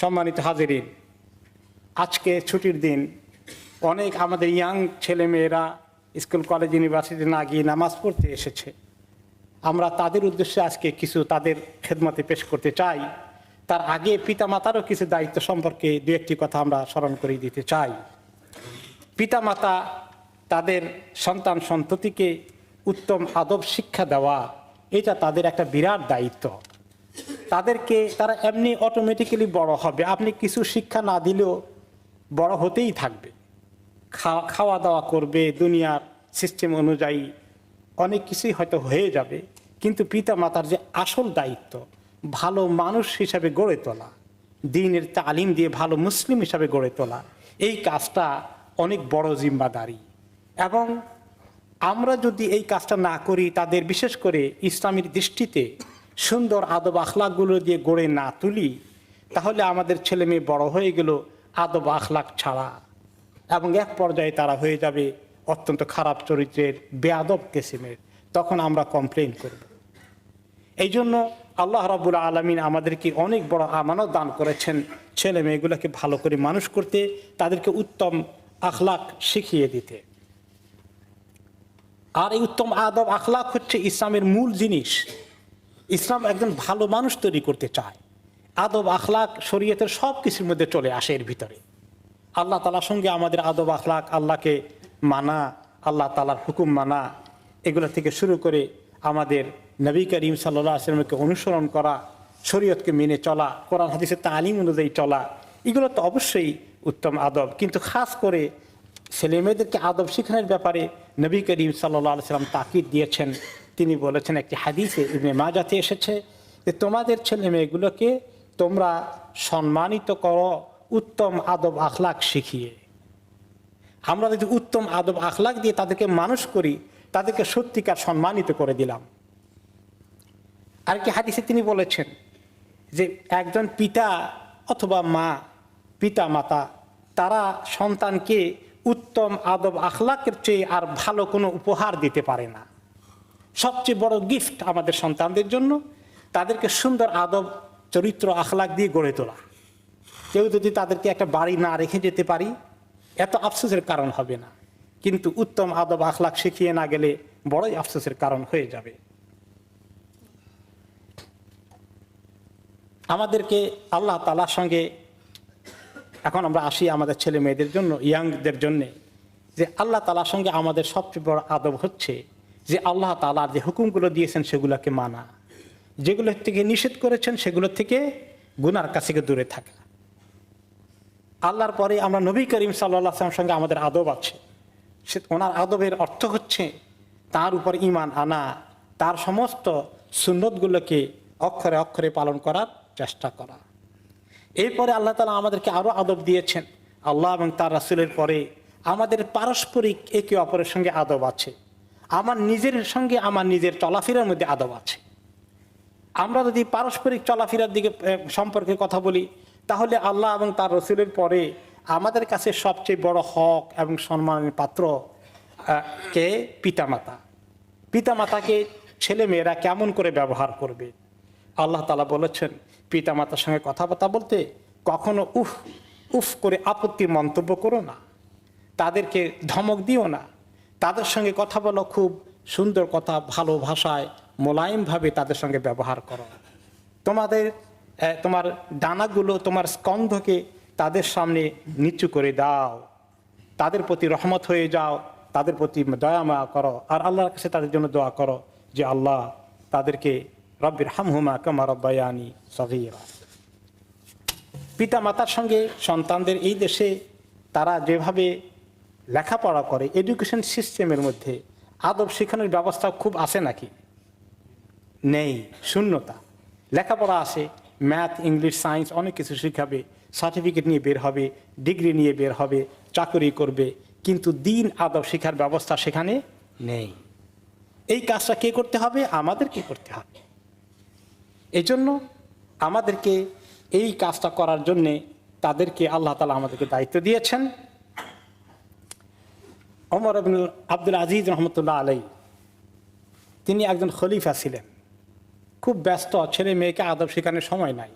সম্মানিত হাজিরিন, আজকে ছুটির দিন অনেক আমাদের ইয়াং ছেলেমেয়েরা স্কুল, কলেজ ইউনিভার্সিটি না গিয়ে নামাজ পড়তে এসেছে। আমরা তাদের উদ্দেশ্যে আজকে কিছু তাদের খেদমতে পেশ করতে চাই। তার আগে পিতামাতারও কিছু দায়িত্ব সম্পর্কে দু একটি কথা আমরা স্মরণ করে দিতে চাই। পিতামাতা তাদের সন্তান সন্ততিকে উত্তম আদব শিক্ষা দেওয়া, এটা তাদের একটা বিরাট দায়িত্ব। তাদেরকে তারা এমনি অটোমেটিক্যালি বড় হবে। আপনি কিছু শিক্ষা না দিলেও বড় হতেই থাকবে। খাওয়া খাওয়া দাওয়া করবে, দুনিয়ার সিস্টেম অনুযায়ী অনেক কিছুই হয়তো হয়ে যাবে। কিন্তু পিতা মাতার যে আসল দায়িত্ব, ভালো মানুষ হিসাবে গড়ে তোলা, দিনের তালিম দিয়ে ভালো মুসলিম হিসাবে গড়ে তোলা, এই কাজটা অনেক বড় জিম্মাদারি। এবং আমরা যদি এই কাজটা না করি, তাদের বিশেষ করে ইসলামের দৃষ্টিতে সুন্দর আদব আখলাকগুলো দিয়ে গড়ে না তুলি, তাহলে আমাদের ছেলে মেয়ে বড় হয়ে গেল আদব আখলাক ছাড়া। এবং এক পর্যায়ে তারা হয়ে যাবে অত্যন্ত খারাপ চরিত্রের বেয়াদব কেসিমের। তখন আমরা কমপ্লেন করব। এই জন্য আল্লাহ রাবুল আলমিন আমাদেরকে অনেক বড় আমানত দান করেছেন ছেলে মেয়েগুলোকে ভালো করে মানুষ করতে, তাদেরকে উত্তম আখলাক শিখিয়ে দিতে। আর এই উত্তম আদব আখলাক হচ্ছে ইসলামের মূল জিনিস। ইসলাম একজন ভালো মানুষ তৈরি করতে চায়। আদব, আখলাক, শরীয়তের সব কিছুর মধ্যে চলে আসে এর ভিতরে। আল্লাহ তালার সঙ্গে আমাদের আদব, আখলাক, আল্লাহকে মানা, আল্লাহ তালার হুকুম মানা, এগুলো থেকে শুরু করে আমাদের নবী করিম সাল্লাহ আসলামকে অনুসরণ করা, শরীয়তকে মেনে চলা, কোরআন, হাদিসের তালিম অনুযায়ী চলা, এগুলো তো অবশ্যই উত্তম আদব। কিন্তু খাস করে ছেলে মেয়েদেরকে আদব শিখানোর ব্যাপারে নবী করিম সাল্লাহ সাল্লাম তাকিদ দিয়েছেন। তিনি বলেছেন, একটি হাদিসে ইবনে মাজাতে এসেছে যে, তোমাদের ছেলে মেয়েগুলোকে তোমরা সম্মানিত করো উত্তম আদব আখলাক শিখিয়ে। আমরা যদি উত্তম আদব আখলাক দিয়ে তাদেরকে মানুষ করি, তাদেরকে সত্যিকার সম্মানিত করে দিলাম। আর কি হাদিসে তিনি বলেছেন যে, একজন পিতা অথবা মা, পিতা মাতা, তারা সন্তানকে উত্তম আদব আখলাকের চেয়ে আর ভালো কোনো উপহার দিতে পারে না। সবচেয়ে বড় গিফট আমাদের সন্তানদের জন্য, তাদেরকে সুন্দর আদব, চরিত্র আখলাক দিয়ে গড়ে তোলা। কেউ যদি তাদেরকে একটা বাড়ি না রেখে যেতে পারি, এত আফসোসের কারণ হবে না। কিন্তু উত্তম আদব আখলাক শিখিয়ে না গেলে বড়ই আফসোসের কারণ হয়ে যাবে। আমাদেরকে আল্লাহ তালার সঙ্গে, এখন আমরা আসি আমাদের ছেলে মেয়েদের জন্য, ইয়াংদের জন্যে, যে আল্লাহ তালার সঙ্গে আমাদের সবচেয়ে বড় আদব হচ্ছে যে আল্লাহ তালার যে হুকুমগুলো দিয়েছেন সেগুলোকে মানা। যেগুলো থেকে নিষেধ করেছেন সেগুলো থেকে গুনার কাছে দূরে থাকা। আল্লাহর পরে আমরা নবী করিম সাল্লাহ আসলামের সঙ্গে আমাদের আদব আছে। সে ওনার আদবের অর্থ হচ্ছে তার উপর ইমান আনা, তার সমস্ত সুন্নতগুলোকে অক্ষরে অক্ষরে পালন করার চেষ্টা করা। এরপরে আল্লাহ তালা আমাদেরকে আরও আদব দিয়েছেন। আল্লাহ এবং তার রাসুলের পরে আমাদের পারস্পরিক একে অপরের সঙ্গে আদব আছে। আমার নিজের সঙ্গে আমার নিজের চলাফেরার মধ্যে আদব আছে। আমরা যদি পারস্পরিক চলাফেরার দিকে সম্পর্কে কথা বলি, তাহলে আল্লাহ এবং তার রসুলের পরে আমাদের কাছে সবচেয়ে বড় হক এবং সম্মানের পাত্র কে? পিতামাতা। পিতামাতাকে ছেলে মেয়েরা কেমন করে ব্যবহার করবে? আল্লাহ তালা বলেছেন, পিতামাতার সঙ্গে কথাবার্তা বলতে কখনো উফ উফ করে আপত্তির মন্তব্য করো না। তাদেরকে ধমক দিও না। তাদের সঙ্গে কথা বলো খুব সুন্দর কথা, ভালো ভাষায়, মোলায়েমভাবে তাদের সঙ্গে ব্যবহার করো। তোমাদের তোমার ডানাগুলো, তোমার স্কন্ধকে তাদের সামনে নিচু করে দাও। তাদের প্রতি রহমত হয়ে যাও, তাদের প্রতি দয়া মায়া করো। আর আল্লাহর কাছে তাদের জন্য দোয়া করো যে, আল্লাহ তাদেরকে রব্বির হামহুমা কামা রব্বায়ানি সগীরা। পিতা মাতার সঙ্গে সন্তানদের এই দেশে তারা যেভাবে লেখাপড়া করে এডুকেশন সিস্টেমের মধ্যে আদব শেখানোর ব্যবস্থা খুব আছে নাকি? নেই, শূন্যতা। লেখাপড়া আছে ম্যাথ ইংলিশ সায়েন্স অনেক কিছু শেখাবে সার্টিফিকেট নিয়ে বের হবে ডিগ্রি নিয়ে বের হবে, চাকরি করবে, কিন্তু দিন আদব শেখার ব্যবস্থা সেখানে নেই। এই কাজটা কে করতে হবে? আমাদেরকে করতে হবে। এই জন্য আমাদেরকে এই কাজটা করার জন্যে তাদেরকে আল্লাহ তালা আমাদেরকে দায়িত্ব দিয়েছেন। অমর আব্দুল আজিজ রহমতুল্লাহ আলাই তিনি একজন খলিফা ছিলেন। খুব ব্যস্ত, ছেলে মেয়েকে আদব শেখানোর সময় নাই।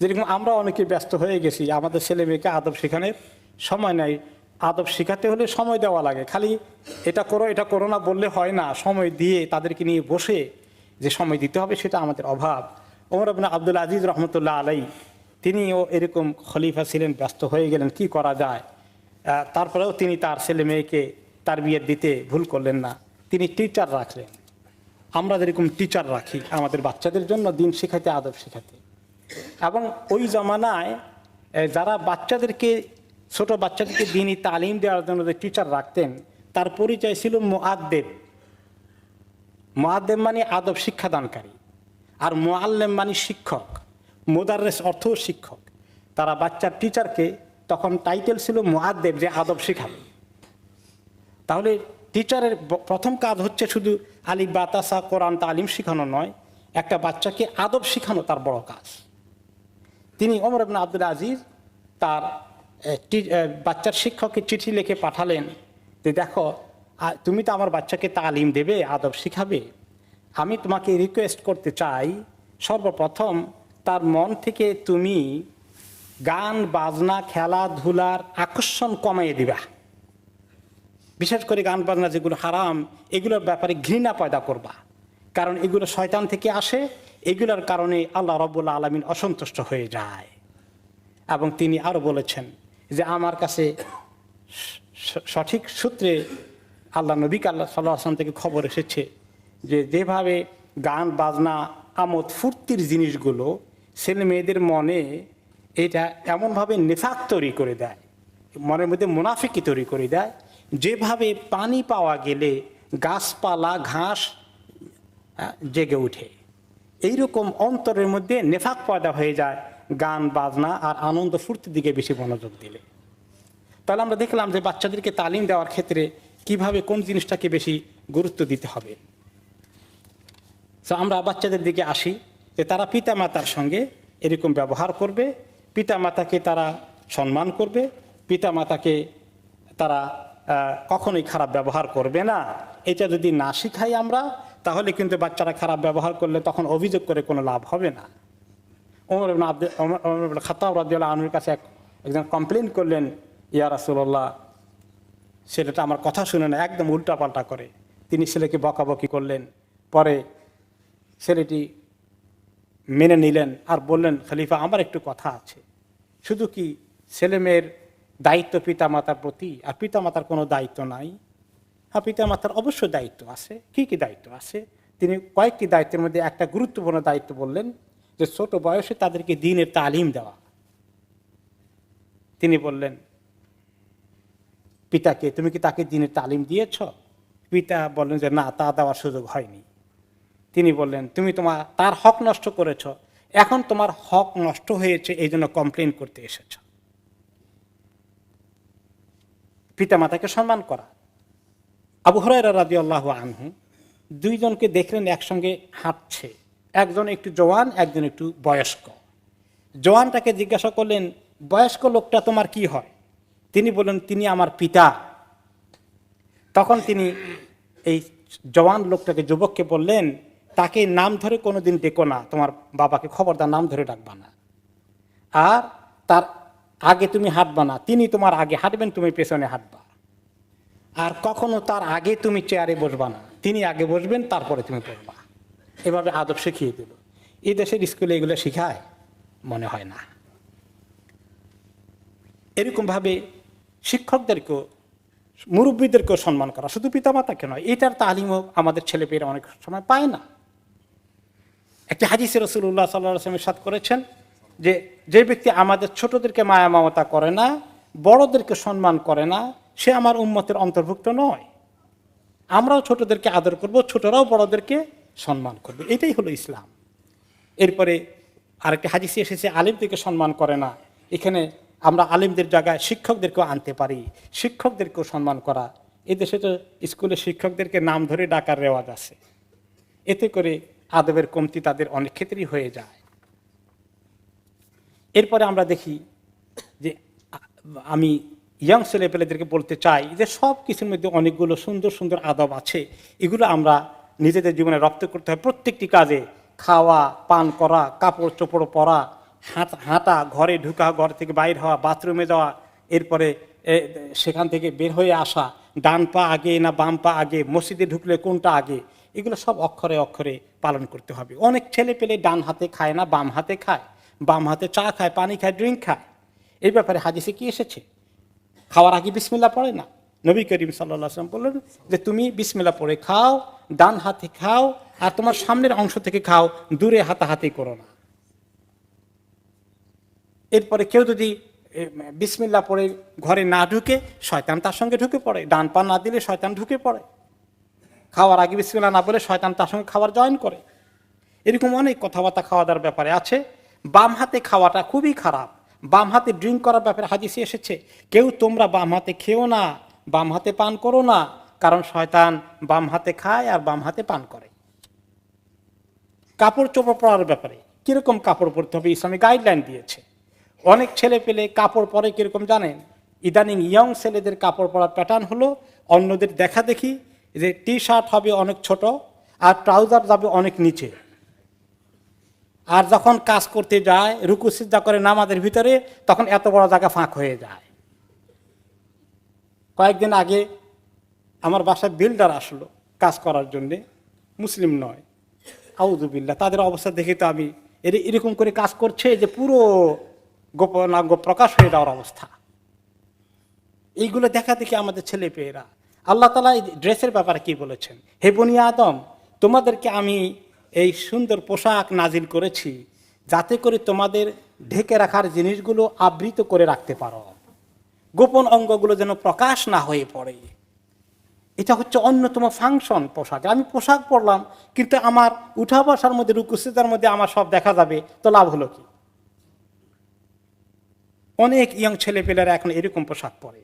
যেরকম আমরা অনেকে ব্যস্ত হয়ে গেছি, আমাদের ছেলে মেয়েকে আদব শেখানোর সময় নাই। আদব শেখাতে হলে সময় দেওয়া লাগে। খালি এটা করো এটা করো না বললে হয় না। সময় দিয়ে তাদেরকে নিয়ে বসে যে সময় দিতে হবে, সেটা আমাদের অভাব। ওমর আবনা আব্দুল আজিজ রহমতুল্লাহ আলাই তিনিও এরকম খলিফা ছিলেন, ব্যস্ত হয়ে গেলেন। কি করা যায়? তারপরেও তিনি তার ছেলে মেয়েকে তার বিয়ে দিতে ভুল করলেন না। তিনি টিচার রাখলেন। আমরা যেরকম টিচার রাখি, আমাদের বাচ্চাদের জন্য দিন শেখাতে আদব শেখাতে এবং ওই জমানায় যারা বাচ্চাদেরকে, ছোট বাচ্চাদেরকে দিনই তালিম দেওয়ার জন্য যে টিচার রাখতেন, তার পরিচয় ছিল মোয়াদ্দেব মোয়াদ্দেব মানে আদব শিক্ষাদানকারী। আর মোয়াল্লেম মানে শিক্ষক। মোদারেস অর্থ শিক্ষক। তারা বাচ্চার টিচারকে তখন টাইটেল ছিল মোয়াদ্দেব যে আদব শেখাবে। তাহলে টিচারের প্রথম কাজ হচ্ছে শুধু আলি বাতাসা কোরআন তালিম শেখানো নয়, একটা বাচ্চাকে আদব শেখানো তার বড় কাজ। তিনি ওমর ইবনে আব্দুল আজিজ তার বাচ্চার শিক্ষককে চিঠি লিখে পাঠালেন যে, দেখো তুমি তো আমার বাচ্চাকে তালিম দেবে, আদব শিখাবে। আমি তোমাকে রিকোয়েস্ট করতে চাই, সর্বপ্রথম তার মন থেকে তুমি গান, বাজনা, খেলাধুলার আকর্ষণ কমাইয়ে দিবা। বিশেষ করে গান বাজনা যেগুলো হারাম, এগুলোর ব্যাপারে ঘৃণা পয়দা করবা। কারণ এগুলো শয়তান থেকে আসে, এগুলোর কারণে আল্লাহ রব্বুল্লা আলমিন অসন্তুষ্ট হয়ে যায়। এবং তিনি আরও বলেছেন যে, আমার কাছে সঠিক সূত্রে আল্লাহ নবী আল্লাহ সাল্লাহ আসলাম থেকে খবর এসেছে যে, যেভাবে গান, বাজনা, আমোদ, ফুর্তির জিনিসগুলো ছেলে মেয়েদের মনে এটা এমনভাবে নেফাক তৈরি করে দেয়, মনের মধ্যে মুনাফিকি তৈরি করে দেয় যেভাবে পানি পাওয়া গেলে গাছপালা, ঘাস জেগে ওঠে। এইরকম অন্তরের মধ্যে নেফাক পয়দা হয়ে যায়, গান, বাজনা আর আনন্দ ফুর্তির দিকে বেশি মনোযোগ দিলে। তাহলে আমরা দেখলাম যে বাচ্চাদেরকে তালিম দেওয়ার ক্ষেত্রে কীভাবে কোন জিনিসটাকে বেশি গুরুত্ব দিতে হবে। তো আমরা বাচ্চাদের দিকে আসি যে তারা পিতামাতার সঙ্গে এরকম ব্যবহার করবে। পিতামাতাকে তারা সম্মান করবে। পিতামাতাকে তারা কখনোই খারাপ ব্যবহার করবে না। এটা যদি না শিখাই আমরা, তাহলে কিন্তু বাচ্চারা খারাপ ব্যবহার করলে তখন অভিযোগ করে কোনো লাভ হবে না। ওমর আব্দুল খাত্তাব রাদিয়াল্লাহু আনহুর কাছে একজন কমপ্লেন করলেন, ইয়া রাসূলুল্লাহ ছেলেটা আমার কথা শুনে না, একদম উল্টাপাল্টা করে। তিনি ছেলেকে বকাবকি করলেন। পরে ছেলেটি মেনে নিলেন আর বললেন, খলিফা, আমার একটু কথা আছে। শুধু কি ছেলে মেয়ের দায়িত্ব পিতামাতার প্রতি, আর পিতামাতার কোনো দায়িত্ব নাই। হ্যাঁ পিতামাতার অবশ্যই দায়িত্ব আছে। কি কি দায়িত্ব আছে? তিনি কয়েকটি দায়িত্বের মধ্যে একটা গুরুত্বপূর্ণ দায়িত্ব বললেন যে, ছোট বয়সে তাদেরকে দিনের তালিম দেওয়া। তিনি বললেন, পিতাকে, তুমি কি তাকে দিনের তালিম দিয়েছ? পিতা বললেন যে, না, তা দেওয়ার সুযোগ হয়নি। তিনি বললেন, তুমি তোমার তার হক নষ্ট করেছ। এখন তোমার হক নষ্ট হয়েছে এই জন্য কমপ্লেন করতে এসেছ। পিতামাতাকে সম্মান করা। আবু হরাইরা রাজি আল্লাহ আনহু দুইজনকে দেখলেন একসঙ্গে হাঁটছে। একজন একটু জওয়ান, একজন একটু বয়স্ক। জওয়ানটাকে জিজ্ঞাসা করলেন, বয়স্ক লোকটা তোমার কি হয়? তিনি বললেন, তিনি আমার পিতা। তখন তিনি এই জওয়ান লোকটাকে, যুবককে বললেন, তাকে নাম ধরে কোনোদিন ডেকো না। তোমার বাবাকে খবরদার নাম ধরে ডাকবা না। আর তার আগে তুমি হাঁটবা না। তিনি তোমার আগে হাঁটবেন, তুমি পেছনে হাঁটবা। আর কখনো তার আগে তুমি চেয়ারে বসবা না। তিনি আগে বসবেন, তারপরে তুমি বসবা এভাবে আদব শিখিয়ে দিল। এই দেশের স্কুলে এগুলো শিখায়, মনে হয় না। এরকমভাবে শিক্ষকদেরকেও, মুরব্বীদেরকেও সম্মান করা। শুধু পিতামাতাকে নয়, এটার তালিমও আমাদের ছেলেপেয়েরা অনেক সময় পায় না। একটি হাজিস রসুল্লাহ সাল্লাহ আসলামের সাথ করেছেন যে যে ব্যক্তি আমাদের ছোটদেরকে মায়া মমতা করে না, বড়দেরকে সম্মান করে না, সে আমার উম্মতের অন্তর্ভুক্ত নয়। আমরাও ছোটদেরকে আদর করব, ছোটরাও বড়দেরকে সম্মান করবে। এটাই হলো ইসলাম। এরপরে আরেকটি হাদিসে এসেছে, আলিমদেরকে সম্মান করে না। এখানে আমরা আলিমদের জায়গায় শিক্ষকদেরকেও আনতে পারি। শিক্ষকদেরকেও সম্মান করা। এদেশে তো স্কুলে শিক্ষকদেরকে নাম ধরে ডাকার রেওয়াজ আছে। এতে করে আদবের কমতি তাদের অনেক ক্ষেত্রেই হয়ে যায়। এরপরে আমরা দেখি যে আমি ইয়াং ছেলেপেলেদেরকে বলতে চাই যে সব কিছুর মধ্যে অনেকগুলো সুন্দর সুন্দর আদব আছে। এগুলো আমরা নিজেদের জীবনে রপ্ত করতে হয়। প্রত্যেকটি কাজে খাওয়া, পান করা, কাপড় চোপড় পরা হাঁটা হাঁটা, ঘরে ঢুকা, ঘর থেকে বাইর হওয়া, বাথরুমে যাওয়া, এরপরে সেখান থেকে বের হয়ে আসা, ডান পা আগে না বাম পা আগে, মসজিদে ঢুকলে কোনটা আগে, এগুলো সব অক্ষরে অক্ষরে পালন করতে হবে। অনেক ছেলে পেলে ডান হাতে খায় না, বাম হাতে খায়। বাম হাতে চা খায়, পানি খায় ড্রিঙ্ক খায়। এই ব্যাপারে হাদিসে কি এসেছে? খাওয়ার আগে বিসমিল্লা পড়ে না? নবী করিম সাল্লাম বললেন যে, তুমি বিসমিল্লা পড়ে খাও, ডান হাতে খাও, আর তোমার সামনের অংশ থেকে খাও, দূরে হাতাহাতি করো না। এরপরে কেউ যদি বিসমিল্লা পড়ে ঘরে না ঢুকে, শয়তান তার সঙ্গে ঢুকে পড়ে। ডান পা না দিলে শয়তান ঢুকে পড়ে। খাওয়ার আগে বিসমিল্লা না বলে শয়তান তার সঙ্গে খাবার জয়েন করে। এরকম অনেক কথাবার্তা খাওয়া দাওয়ার ব্যাপারে আছে। বাম হাতে খাওয়াটা খুবই খারাপ। বাম হাতে ড্রিঙ্ক করার ব্যাপারে হাদিসে এসেছে, কেউ তোমরা বাম হাতে খেও না, বাম হাতে পান করো না, কারণ শয়তান বাম হাতে খায় আর বাম হাতে পান করে। কাপড় চোপড় পরার ব্যাপারে কীরকম কাপড় পরতে হবে ইসলামী গাইডলাইন দিয়েছে। অনেক ছেলে পেলে কাপড় পরে কীরকম জানেন? ইদানিং ইয়ং ছেলেদের কাপড় পরার প্যাটার্ন হলো অন্যদের দেখা দেখি যে টি শার্ট হবে অনেক ছোট আর ট্রাউজার যাবে অনেক নিচে। আর যখন কাজ করতে যায়, রুকু সিদ্ধা করে নামাজের ভিতরে, তখন এত বড় জায়গা ফাঁক হয়ে যায়। কয়েকদিন আগে আমার বাসায় বিল্ডার আসলো কাজ করার জন্যে, মুসলিম নয়। আউজুবিল্লা তাদের অবস্থা দেখে তো আমি, এর, এরকম করে কাজ করছে যে পুরো গোপনাঙ্গ প্রকাশ হয়ে যাওয়ার অবস্থা। এইগুলো দেখা দেখি আমাদের ছেলে পেয়েরা আল্লাহ তালা এই ড্রেসের ব্যাপারে কি বলেছেন? হে বনিয়া আদম, তোমাদেরকে আমি এই সুন্দর পোশাক নাজিল করেছি যাতে করে তোমাদের ঢেকে রাখার জিনিসগুলো আবৃত করে রাখতে পারো। গোপন অঙ্গগুলো যেন প্রকাশ না হয়ে পড়ে। এটা হচ্ছে অন্যতম ফাংশন পোশাক। আমি পোশাক পরলাম, কিন্তু আমার উঠা বসার মধ্যে রুকুসিতার মধ্যে আমার সব দেখা যাবে, তো লাভ হলো কি? অনেক ইয়ং ছেলেপেলেরা এখন এরকম পোশাক পরে।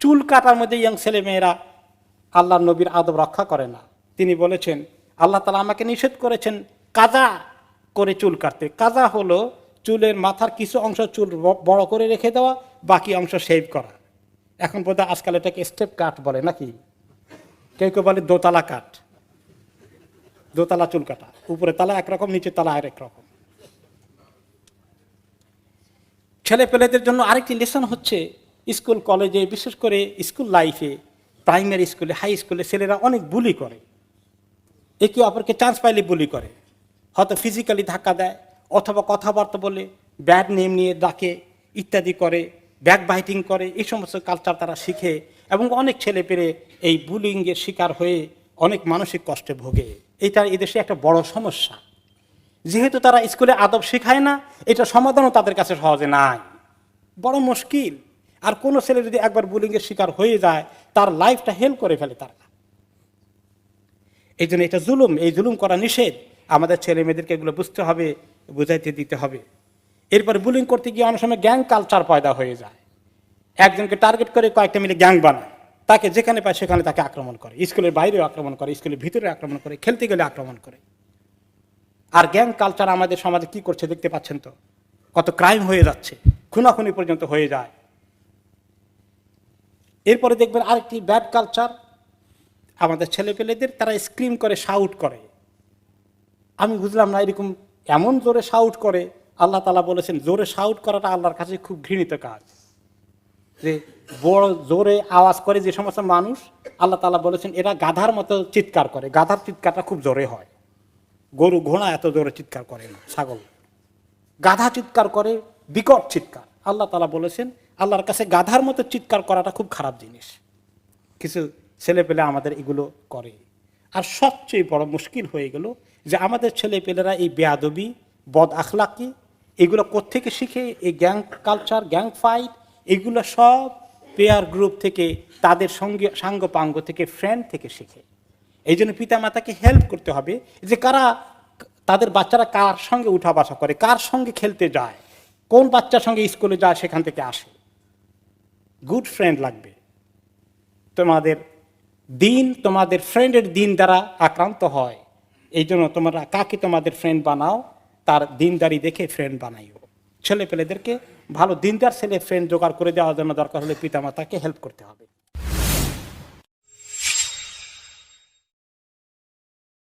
চুল কাটার মধ্যে ইয়ং ছেলেমেয়েরা আল্লাহ নবীর আদব রক্ষা করে না। তিনি বলেছেন আল্লাহ তালা আমাকে নিষেধ করেছেন কাজা করে চুল কাটতে। কাজা হলো চুলের মাথার কিছু অংশ চুল বড় করে রেখে দেওয়া, বাকি অংশ সেভ করা। এখন বোধহয় আজকাল এটাকে স্টেপ কাট বলে নাকি? কেউ কেউ বলে দোতলা কাট দোতলা চুল কাটা। উপরে তালা একরকম, নিচে তালা আরেক রকম। ছেলে পেলেদের জন্য আরেকটি লেসন হচ্ছে স্কুল কলেজে বিশেষ করে স্কুল লাইফে প্রাইমারি স্কুলে হাই স্কুলে ছেলেরা অনেক বুলি করে। একে অপরকে চান্স পাইলে বুলি করে। হয়তো ফিজিক্যালি ধাক্কা দেয়, অথবা কথাবার্তা বলে ব্যাড নেম নিয়ে ডাকে, ইত্যাদি করে ব্যাক বাইটিং করে, এই সমস্ত কালচার তারা শিখে এবং অনেক ছেলে পেরে এই বুলিংয়ের শিকার হয়ে অনেক মানসিক কষ্টে ভোগে। এটা এদেশে একটা বড় সমস্যা। যেহেতু তারা স্কুলে আদব শেখায় না, এটা সমাধানও তাদের কাছে সহজে নাই। বড় মুশকিল। আর কোনো ছেলে যদি একবার বুলিংয়ের শিকার হয়ে যায়, তার লাইফটা হেল করে ফেলে তারা। এই জন্য এটা জুলুম, এই জুলুম করা নিষেধ। আমাদের ছেলে মেয়েদেরকে এগুলো বুঝতে হবে, বুঝাইতে দিতে হবে। এরপরে বুলিং করতে গিয়ে অনেক সময় গ্যাং কালচার পয়দা হয়ে যায়। একজনকে টার্গেট করে কয়েকটা মিলে গ্যাং বানায়। তাকে যেখানে পায় সেখানে তাকে আক্রমণ করে। স্কুলের বাইরেও আক্রমণ করে, স্কুলের ভিতরে আক্রমণ করে, খেলতে গেলে আক্রমণ করে। আর গ্যাং কালচার আমাদের সমাজে কি করছে দেখতে পাচ্ছেন তো? কত ক্রাইম হয়ে যাচ্ছে, খুনাখুনি পর্যন্ত হয়ে যায়। এরপরে দেখবেন আরেকটি ব্যাড কালচার আমাদের ছেলেপেলেদের তারা স্ক্রিম করে শাউট করে। আমি বুঝলাম না এরকম এমন জোরে শাউট করে, আল্লাহ তালা বলেছেন, জোরে শাউট করাটা আল্লাহর কাছে খুব ঘৃণিত কাজ। যে বড় জোরে আওয়াজ করে যে সমস্ত মানুষ, আল্লাহ তালা বলেছেন, এরা গাধার মতো চিৎকার করে। গাধার চিৎকারটা খুব জোরে হয়। গরু ঘোড়া এত জোরে চিৎকার করে না, ছাগল। গাধা চিৎকার করে, বিকট চিৎকার। আল্লাহ তালা বলেছেন, আল্লাহর কাছে গাধার মতো চিৎকার করাটা খুব খারাপ জিনিস। কিছু ছেলেপেলে আমাদের এগুলো করে। আর সবচেয়ে বড় মুশকিল হয়ে গেল যে আমাদের ছেলেপেলেরা এই বেয়াদবি, বদ আখলাকি, এগুলো কোত্থেকে শিখে এই গ্যাং কালচার, গ্যাং ফাইট, এগুলো সব পেয়ার গ্রুপ থেকে, তাদের সঙ্গে সাঙ্গ পাঙ্গ থেকে ফ্রেন্ড থেকে শিখে। এই জন্য পিতামাতাকে হেল্প করতে হবে যে কারা তাদের বাচ্চারা কার সঙ্গে উঠা বসা করে, কার সঙ্গে খেলতে যায়, কোন বাচ্চার সঙ্গে স্কুলে যায়, সেখান থেকে আসে। গুড ফ্রেন্ড লাগবে। তোমাদের দিন তোমাদের ফ্রেন্ডের দিন দ্বারা আক্রান্ত হয়। এই জন্য তোমরা কাকে তোমাদের ফ্রেন্ড বানাও, তার দিনদারি দেখে ফ্রেন্ড বানাইও। ছেলে পেলেদেরকে ভালো দিনদার ছেলে ফ্রেন্ড জোগাড় করে দেওয়ার জন্য দরকার হলে পিতামাতাকে হেল্প করতে হবে।